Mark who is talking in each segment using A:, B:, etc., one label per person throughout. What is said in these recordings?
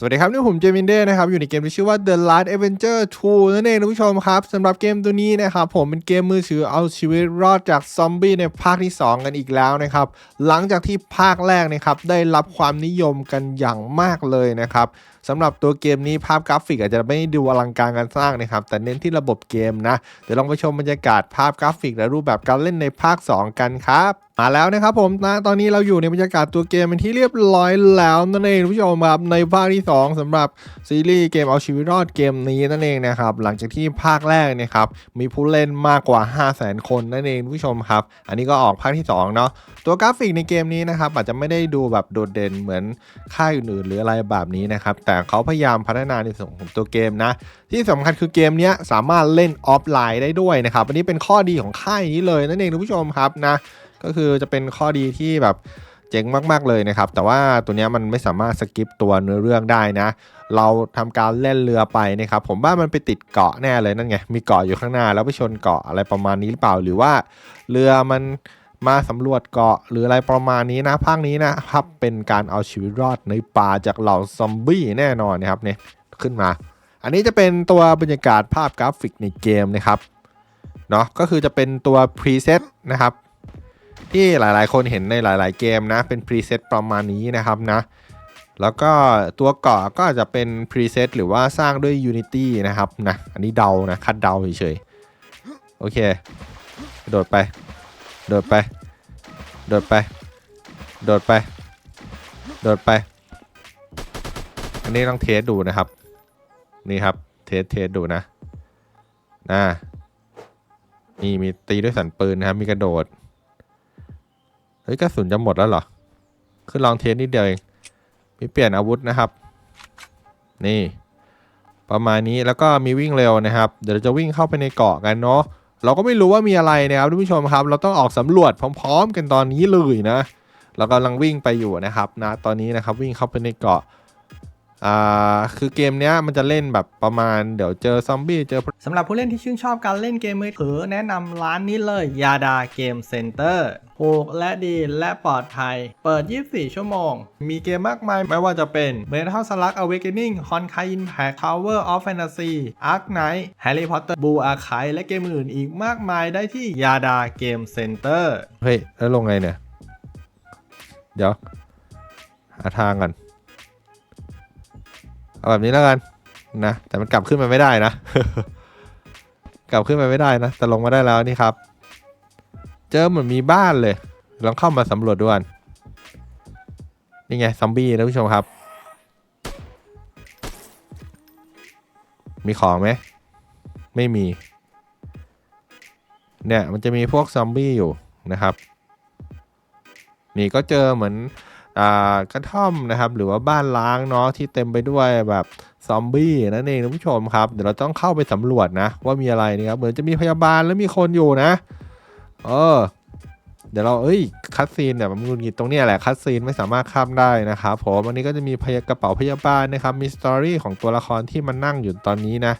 A: สวัสดีครับนี่ผมเจมินเด้นะครับอยู่ในเกมที่ชื่อว่า The Last Avenger 2 นั่นเองท่านผู้ชมครับสำหรับเกมตัวนี้นะครับผมเป็นเกมมือถือเอาชีวิตรอดจากซอมบี้ในภาคที่ 2 กันอีกแล้วนะครับหลังจากที่ภาคแรกนะครับได้รับความนิยมกันอย่างมากเลยนะครับ สำหรับตัวเกมนี้ภาพกราฟิกอาจจะไม่ดูอลังการการสร้างนะครับ แต่เน้นที่ระบบเกมนะ เดี๋ยวลองไปชมบรรยากาศภาพกราฟิกและรูปแบบการเล่นในภาค 2 กันครับมาแล้วนะครับผมนะตอนนี้เราอยู่ในบรรยากาศตัวเกมเป็นที่เรียบร้อยแล้วนั่นเองผู้ชมครับในภาคที่ 2สำหรับซีรีส์เกมเอาชีวิตรอดเกมนี้นั่นเองนะครับหลังจากที่ภาคแรกเนะครับมีผู้เล่นมากกว่า 5 0 0 0 0 0 คนนั่นเองผู้ชมครับ อันนี้ก็ออกภาคที่2เนาะตัวกราฟิกในเกมนี้นะครับอาจจะไม่ได้ดูแบบโดดเด่นเหมือนค่ายอื่นๆ หรืออะไรแบบนี้นะครับแต่เขาพยายามพัฒนาในส่วนของตัวเกมนะ ที่สำคัญคือเกมนี้สามารถเล่นออฟไลน์ได้ด้วยนะครับ อันนี้เป็นข้อดีของค่ายนี้เลยนั่นเองท่านผู้ชมครับนะ ก็คือจะเป็นข้อดีที่แบบเจ๋งมาก ๆ เลยนะครับ แต่ว่าตัวนี้มันไม่สามารถสกิปตัวเนื้อเรื่องได้นะ เราทำการเล่นเรือไปนะครับ ผมว่ามันไปติดเกาะแน่เลยนั่นไง มีเกาะอยู่ข้างหน้าแล้วไปชนเกาะอะไรประมาณนี้หรือเปล่า หรือว่าเรือมัน มาสำรวจเกาะหรืออะไรประมาณนี้นะ ภาคนี้นะครับเป็นการเอาชีวิตรอดในป่าจากเหล่าซอมบี้แน่นอนนะครับเนี่ยขึ้นมา อันนี้จะเป็นตัวบรรยากาศภาพกราฟิกในเกมนะครับเนาะก็คือจะเป็นตัวพรีเซตนะครับที่หลายๆ คนเห็นในหลาย ๆ เกมนะ เป็นพรีเซตประมาณนี้นะครับนะ แล้วก็ตัวเกาะก็จจะเป็นพรีเซตหรือว่าสร้างด้วย Unity นะครับนะ อันนี้เดานะ คัดเดาเฉยๆ โอเค โดดไป โดดไป โดดไป โดดไป โดดไป อันนี้ต้องเทสดูนะครับ นี่ครับ เทสเทสดูนะนะนี่มีตีด้วยสันปืนนะครับ มีกระโดด เฮ้ยกระสุนจะหมดแล้วเหรอ ขึ้นลองเทสนิดเดียวเอง มีเปลี่ยนอาวุธนะครับ นี่ ประมาณนี้แล้วก็มีวิ่งเร็วนะครับ เดี๋ยวจะวิ่งเข้าไปในเกาะกันเนาะ เราก็ไม่รู้ว่ามีอะไรนะครับทุกผู้ชมครับ เราต้องออกสำรวจพร้อม ๆ กันตอนนี้เลยนะ เรากำลังวิ่งไปอยู่นะครับนะตอนนี้นะครับวิ่งเข้าไปในเกาะ อ่าคือเกมเนี้ยมันจะเล่นแบบประมาณเดี๋ยวเจอซอมบี้เจอ
B: สำหรับผู้เล่นที่ชื่นชอบการเล่นเกมมือถือแนะนำร้านนี้เลยยาดาเกมเซ็นเตอร์ถูกและดีและปลอดภัย เปิด 24 ชั่วโมง มีเกมมากมายไม่ว่าจะเป็น Metal Slug Awakening Honkai Impact Tower of Fantasy Ark Knight Harry Potter Blue Archive และเกมอื่นอีกมากมายได้ที่ยาดาเกมเซ็นเตอร์
A: เฮ้ย แล้วลงไงเนี่ย เดี๋ยว หาทางก่อน เอาแบบนี้แล้วกันนะ แต่มันกลับขึ้นมาไม่ได้นะ กลับขึ้นมาไม่ได้นะ แต่ลงมาได้แล้วนี่ครับ เจอเหมือนมีบ้านเลย ลองเข้ามาสำรวจดูกันนี่ไงซอมบี้นะผู้ชมครับ มีของไหม ไม่มี เนี่ยมันจะมีพวกซอมบี้อยู่นะครับ นี่ก็เจอเหมือน กระท่อมนะครับ หรือว่าบ้านล้างเนาะที่เต็มไปด้วยแบบซอมบี้นั่นเองท่านผู้ชมครับเดี๋ยวเราต้องเข้าไปสำรวจนะ ว่ามีอะไรนี่ครับเหมือนจะมีพยาบาลแล้วมีคนอยู่นะ เออ เดี๋ยวเราเอ้ยคัดซีนเนี่ยมันงุนงิดตรงนี้แหละคัดซีนไม่สามารถข้ามได้นะครับผมวันนี้ก็จะมีพยกระเป๋าพยาบาลนะครับมีสตอรี่ของตัวละครที่มันนั่งอยู่ตอนนี้นะ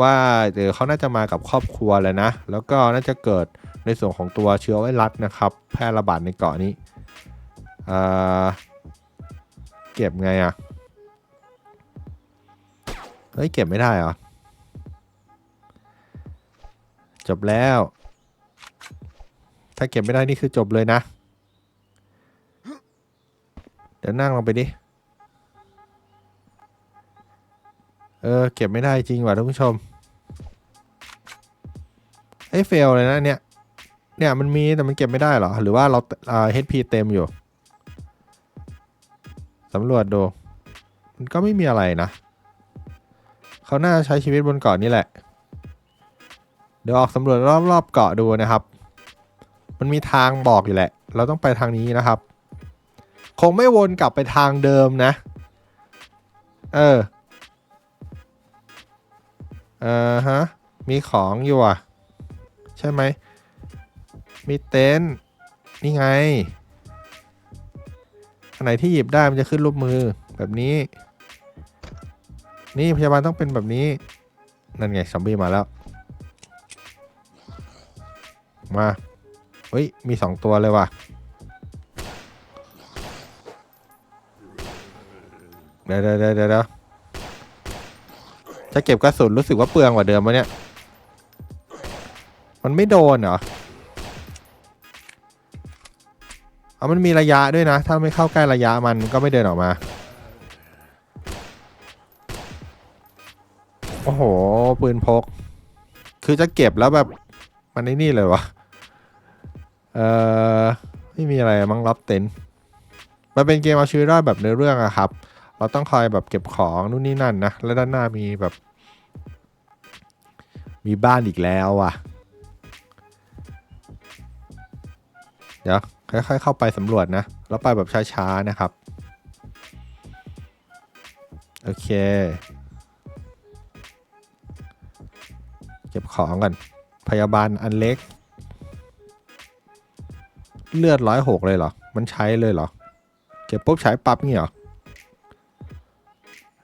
A: ว่าเดี๋ยวเขาน่าจะมากับครอบครัวแหละนะ แล้วก็น่าจะเกิดในส่วนของตัวเชื้อไวรัสนะครับ แพร่ระบาดในเกาะนี้ เก็บไงอะ่ะ เฮ้ย เก็บไม่ได้เหรอ จบแล้ว ถ้าเก็บไม่ได้นี่คือจบเลยนะ เดี๋ยวนั่งลงไปดิ เออ เก็บไม่ได้จริงว่ะท่านผู้ชมเอ้ยเฟลเลยนะเนี่ย เนี่ยมันมีแต่มันเก็บไม่ได้เหรอ หรือว่าเราอ่า HP เต็มอยู่ สำรวจดู มันก็ไม่มีอะไรนะ เขาน่าใช้ชีวิตบนเกาะนี่แหละ เดี๋ยวออกสำรวจรอบๆเกาะดูนะครับ มันมีทางบอกอยู่แหละ เราต้องไปทางนี้นะครับ คงไม่วนกลับไปทางเดิมนะ เออ เออฮะ มีของอยู่อะ ใช่ไหม มีเต็นท์นี่ไง ไหนที่หยิบได้มันจะขึ้นรูปมือแบบนี้ นี่พยาบาลต้องเป็นแบบนี้ นั่นไงซอมบี้มาแล้ว มาเฮ้ยมีสองตัวเลยว่ะเดี๋ยวเดี๋ยวเดี๋ยวเดี๋ยวจะเก็บกระสุนรู้สึกว่าเปลืองกว่าเดิมวะเนี่ย มันไม่โดนเหรอ เอามันมีระยะด้วยนะ ถ้าไม่เข้าใกล้ระยะมันก็ไม่เดินออกมา โอ้โห ปืนพก คือจะเก็บแล้วแบบ มันนี่เลยวะเอ่อไม่มีอะไรมั้งรับเต็นมันเป็นเกมเอาชีวิตรอดแบบในอเรื่องอะครับ เราต้องคอยแบบเก็บของนู่นนี่นั่นนะ แล้วด้านหน้ามีแบบ มีบ้านอีกแล้วอะเดี๋ยว ค่อยๆเข้าไปสำรวจนะ แล้วไปแบบช้าๆนะครับ โอเค เก็บของกันพยาบาลอันเล็ก เลือดร้อยหกเลยเหรอ มันใช้เลยเหรอ เก็บปุ๊บใช้ปั๊บงี้เหรอ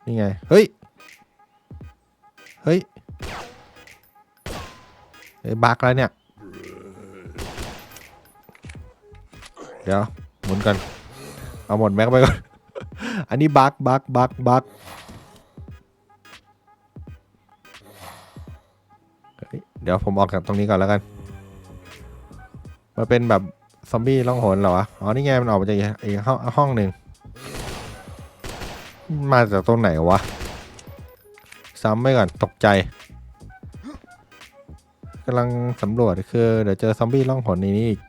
A: นี่ไงเฮ้ยเฮ้ย เฮ้ยบักแล้วเนี่ย ดี๋ยวหมุนกันเอาหมดแม็กไปก่อน อันนี้บักบักบักบักเฮ้ยเดี๋ยวผมออกจากตรงนี้ก่อนแล้วกัน มันเป็นแบบซอมบี้ล่องหนเหรอวะ อ๋อ นี่ไงมันออกมาจากอีกห้องห้องหนึ่ง มาจากตรงไหนวะ ซ้ำไปก่อนตกใจกำลังสำรวจคือ เดี๋ยวเจอซอมบี้ล่องหนในนี้อีก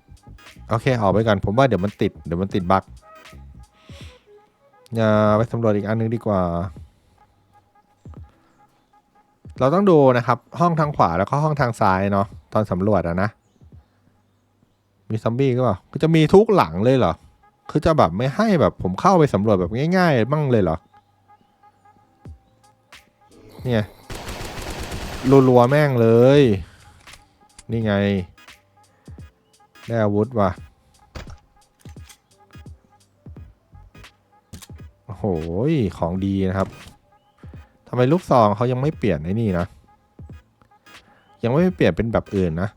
A: โอเคออกไปก่อนผมว่าเดี๋ยวมันติดเดี๋ยวมันติดบั๊กอย่าไปสำรวจอีกอันนึงดีกว่า เราต้องดูนะครับ ห้องทางขวาแล้วก็ห้องทางซ้ายเนาะตอนสำรวจอะนะ มีซอมบี้ก็เปล่าก็จะมีทุกหลังเลยเหรอ คือจะแบบไม่ให้แบบผมเข้าไปสำรวจแบบง่ายๆบ้างเลยเหรอ เนี่ยรัวๆแม่งเลย นี่ไง ได้อาวุธว่ะ โอ้โห ของดีนะครับทำไมลูกซองเขายังไม่เปลี่ยนไอ้นี่นะ ยังไม่เปลี่ยนเป็นแบบอื่นนะ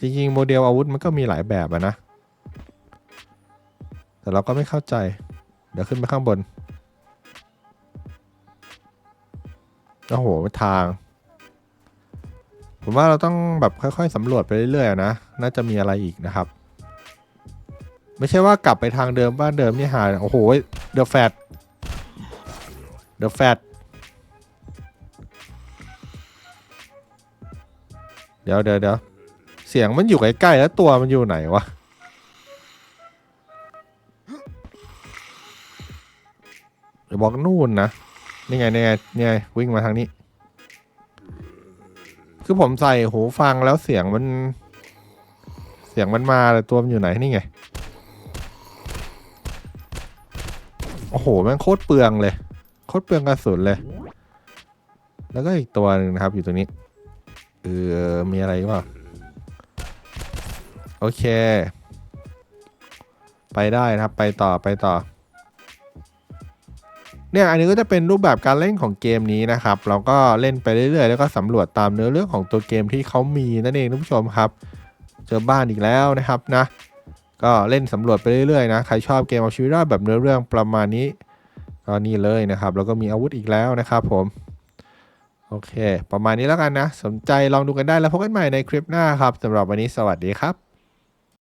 A: จริงๆ โมเดลอาวุธมันก็มีหลายแบบอะนะ แต่เราก็ไม่เข้าใจ เดี๋ยวขึ้นไปข้างบน โอ้โหทาง ผมว่าเราต้องแบบค่อย ๆสำรวจไปเรื่อยๆนะ น่าจะมีอะไรอีกนะครับ ไม่ใช่ว่ากลับไปทางเดิมบ้านเดิมนี่หาโอ้โหเดอะแฟดเดอะแฟดเดี๋ยวเดี๋ยวเดี๋ยวเสียงมันอยู่ใกล้ๆแล้วตัวมันอยู่ไหนวะเดี๋ยวบอกนู่นนะนี่ไงนี่ไงนี่ไงวิ่งมาทางนี้ คือผมใส่หูฟังแล้วเสียงมัน สียงมันมาแต่ตัวมันอยู่ไหนนี่ไง โอ้โหแม่งโคตรเปลืองเลย โคตรเปลืองกระสุนเลย แล้วก็อีกตัวหนึ่งนะครับ อยู่ตรงนี้เออมีอะไรวะโอเค ไปได้นะครับ ไปต่อไปต่อ เนี่ยอันนี้ก็จะเป็นรูปแบบการเล่นของเกมนี้นะครับ เราก็เล่นไปเรื่อยๆ แล้วก็สำรวจตามเนื้อเรื่องของตัวเกมที่เขามีนั่นเองท่านผู้ชมครับ เจอบ้านอีกแล้วนะครับนะ ก็เล่นสำรวจไปเรื่อยๆนะ ใครชอบเกมเอาชีวิตรอดแบบเนื้อเรื่องประมาณนี้ ก็นี่เลยนะครับ แล้วก็มีอาวุธอีกแล้วนะครับผม โอเค ประมาณนี้แล้วกันนะ สนใจลองดูกันได้แล้วพบกันใหม่ในคลิปหน้าครับสำหรับวันนี้สวัสดีครับ